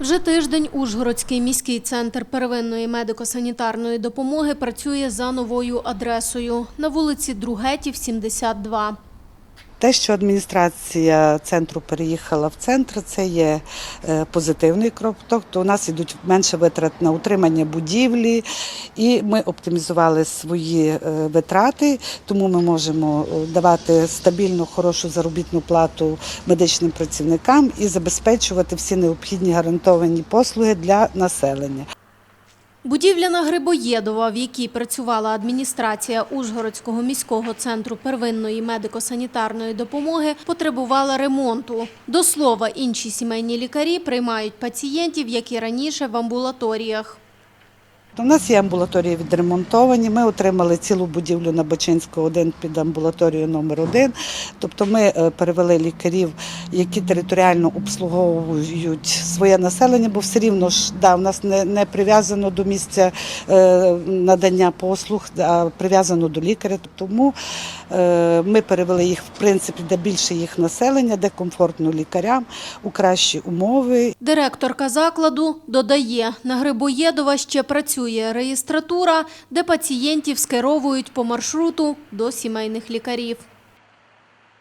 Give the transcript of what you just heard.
Вже тиждень Ужгородський міський центр первинної медико-санітарної допомоги працює за новою адресою на вулиці Другетів, 72. Те, що адміністрація центру переїхала в центр, це є е, позитивний крок. Тобто у нас йдуть менше витрат на утримання будівлі, і ми оптимізували свої е, витрати, тому ми можемо е, давати стабільну, хорошу заробітну плату медичним працівникам і забезпечувати всі необхідні гарантовані послуги для населення. Будівля на Грибоєдова, в якій працювала адміністрація Ужгородського міського центру первинної медико-санітарної допомоги, потребувала ремонту. До слова, інші сімейні лікарі приймають пацієнтів, як і раніше, в амбулаторіях. У нас є амбулаторії відремонтовані. Ми отримали цілу будівлю на Бачинську 1 під амбулаторію номер 1 Тобто ми е, перевели лікарів, які територіально обслуговують своє населення, бо все рівно ж да, у нас не, не прив'язано до місця е, надання послуг, а прив'язано до лікаря. Тому е, ми перевели їх в принципі, де більше їх населення, де комфортно лікарям, у кращі умови. Директорка закладу додає, на Грибоєдова ще працює реєстратура, де пацієнтів скеровують по маршруту до сімейних лікарів.